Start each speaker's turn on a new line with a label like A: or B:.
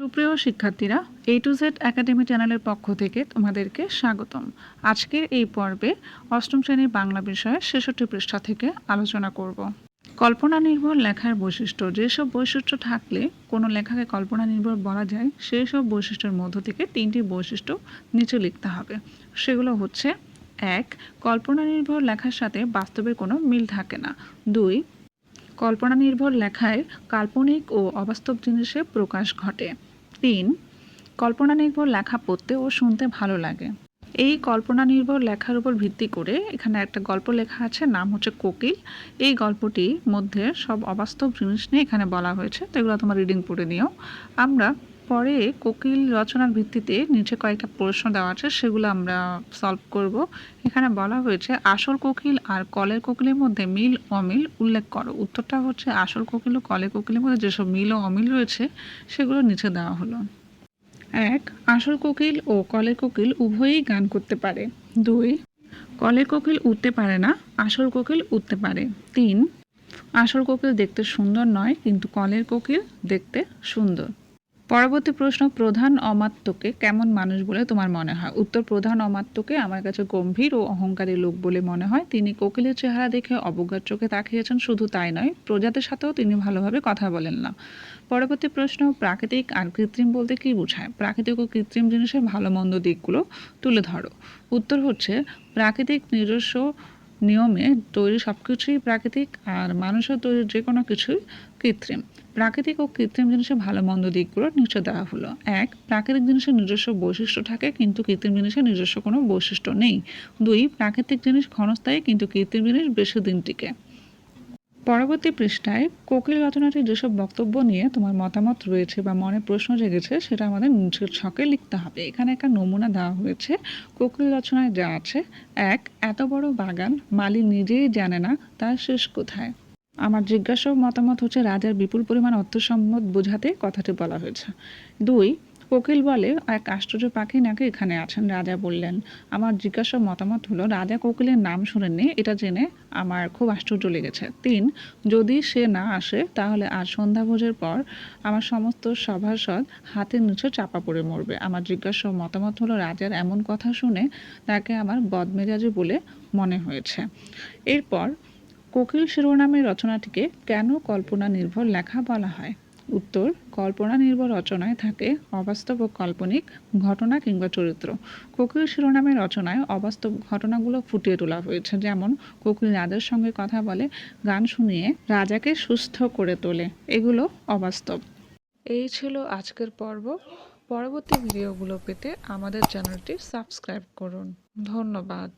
A: সুপ্রিয় শিক্ষার্থীরা এ to Z academy চ্যানেলের পক্ষ থেকে তোমাদেরকে স্বাগতম। আজকের এই পর্বে অষ্টম শ্রেণির বাংলা বিষয়ে ছেষট্টি পৃষ্ঠা থেকে আলোচনা করব। কল্পনা নির্ভর লেখার বৈশিষ্ট্য, যেসব বৈশিষ্ট্য থাকলে কোনো লেখাকে কল্পনা নির্ভর বলা যায় সেই সব বৈশিষ্ট্যের মধ্য থেকে তিনটি বৈশিষ্ট্য নিচে লিখতে হবে। সেগুলো হচ্ছে, এক, কল্পনা নির্ভর লেখার সাথে বাস্তবের কোনো মিল থাকে না। দুই, কল্পনা নির্ভর লেখায় কাল্পনিক ও অবাস্তব জিনিসের প্রকাশ ঘটে। তিন কল্পনা নির্ভর লেখা পড়তে ও শুনতে ভালো লাগে। এই কল্পনা নির্ভর লেখার উপর ভিত্তি করে এখানে একটা গল্প লেখা আছে, নাম হচ্ছে কোকিল। এই গল্পটি মধ্যে সব অবাস্তব জিনিস নিয়ে এখানে বলা হয়েছে, তো এগুলো তোমার রিডিং পড়ে নিও। আমরা পরে কোকিল রচনার ভিত্তিতে নিচে কয়েকটা প্রশ্ন দেওয়া আছে, সেগুলো আমরা সলভ করব। এখানে বলা হয়েছে, আসল কোকিল আর কলের কোকিলের মধ্যে মিল অমিল উল্লেখ করো। উত্তরটা হচ্ছে, আসল কোকিল ও কলের কোকিলের মধ্যে যেসব মিল ও অমিল রয়েছে, সেগুলো নিচে দেওয়া হলো। এক, আসল কোকিল ও কলের কোকিল উভয়ই গান করতে পারে। দুই, কলের কোকিল উঠতে পারে না, আসল কোকিল উঠতে পারে। তিন, আসল কোকিল দেখতে সুন্দর নয়, কিন্তু কলের কোকিল দেখতে সুন্দর। পরবর্তী প্রশ্ন, প্রধান অমাত্যকে কেমন মানুষ বলে তোমার মনে হয়? উত্তর, প্রধান অমাত্যকে আমার কাছে গম্ভীর ও অহংকারী লোক বলে মনে হয়। তিনি কোকিলের চেহারা দেখে অবজ্ঞার চোখে তাকিয়েছেন, শুধু তাই নয়, প্রজাদের সাথেও তিনি ভালোভাবে কথা বলেন না। পরবর্তী প্রশ্ন, প্রাকৃতিক আর কৃত্রিম বলতে কী বোঝায়? প্রাকৃতিক ও কৃত্রিম জিনিসের ভালো মন্দ দিকগুলো তুলে ধরো। উত্তর হচ্ছে, প্রাকৃতিক নিজস্ব নিয়মে তৈরি সব কিছুই প্রাকৃতিক আর মানুষের তৈরি যে কোনো কিছুই কৃত্রিম। প্রাকৃতিক ও কৃত্রিম জিনিসের ভালো মন্দ দিকগুলো নিচে দেওয়া হলো। এক, প্রাকৃতিক জিনিসের নিজস্ব বৈশিষ্ট্য থাকে কিন্তু কৃত্রিম জিনিসের নিজস্ব কোনো বৈশিষ্ট্য নেই। দুই, প্রাকৃতিক জিনিস ক্ষণস্থায়ী কিন্তু কৃত্রিম জিনিস বেশি দিন টিকে। পরবর্তী পৃষ্ঠায় কোকিল রচনাটির যেসব বক্তব্য নিয়ে তোমার মতামত রয়েছে বা মনে প্রশ্ন জেগেছে, সেটা আমাদের নিচের ছকে লিখতে হবে। এখানে একটা নমুনা দেওয়া হয়েছে। কোকিল রচনায় যা আছে, এক, এত বড় বাগান মালি নিজেই জানে না, তার শেষ কোথায়? আমার জিজ্ঞাসা মতামত হচ্ছে রাজার বিপুল পরিমাণ অর্থসম্মত বোঝাতে কথাটি বলা হয়েছে। দুই কোকিল বলে, এক আশ্চর্য পাখি নাকি এখানে আছেন? রাজা বললেন, আমার জিজ্ঞাসা মতামত হলো, রাজা কোকিলের নাম শুনেননি। এটা জেনে আমার খুব আশ্চর্য লেগেছে। তিন, যদি সে না আসে, তাহলে আজ সন্ধ্যাভোজের পর আমার সমস্ত সভাসদ হাতের নিচে চাপা পড়ে মরবে। আমার জিজ্ঞাসা মতামত হলো, রাজার এমন কথা শুনে তাকে আমার বদমেজাজি বলে মনে হয়েছে। এরপর কোকিল শিরোনামের রচনাটিকে কেন কল্পনা নির্ভর লেখা বলা হয়? উত্তর কল্পনা নির্ভর রচনায় থাকে অবাস্তব ও কাল্পনিক ঘটনা কিংবা চরিত্র। কোকিল শিরোনামের রচনায় অবাস্তব ঘটনাগুলো ফুটিয়ে তোলা হয়েছে। যেমন, কোকিল রাজার সঙ্গে কথা বলে, গান শুনিয়ে রাজাকে সুস্থ করে তোলে। এগুলো অবাস্তব। এই ছিল আজকের পর্ব। পরবর্তী ভিডিওগুলো পেতে আমাদের চ্যানেলটি সাবস্ক্রাইব করুন। ধন্যবাদ।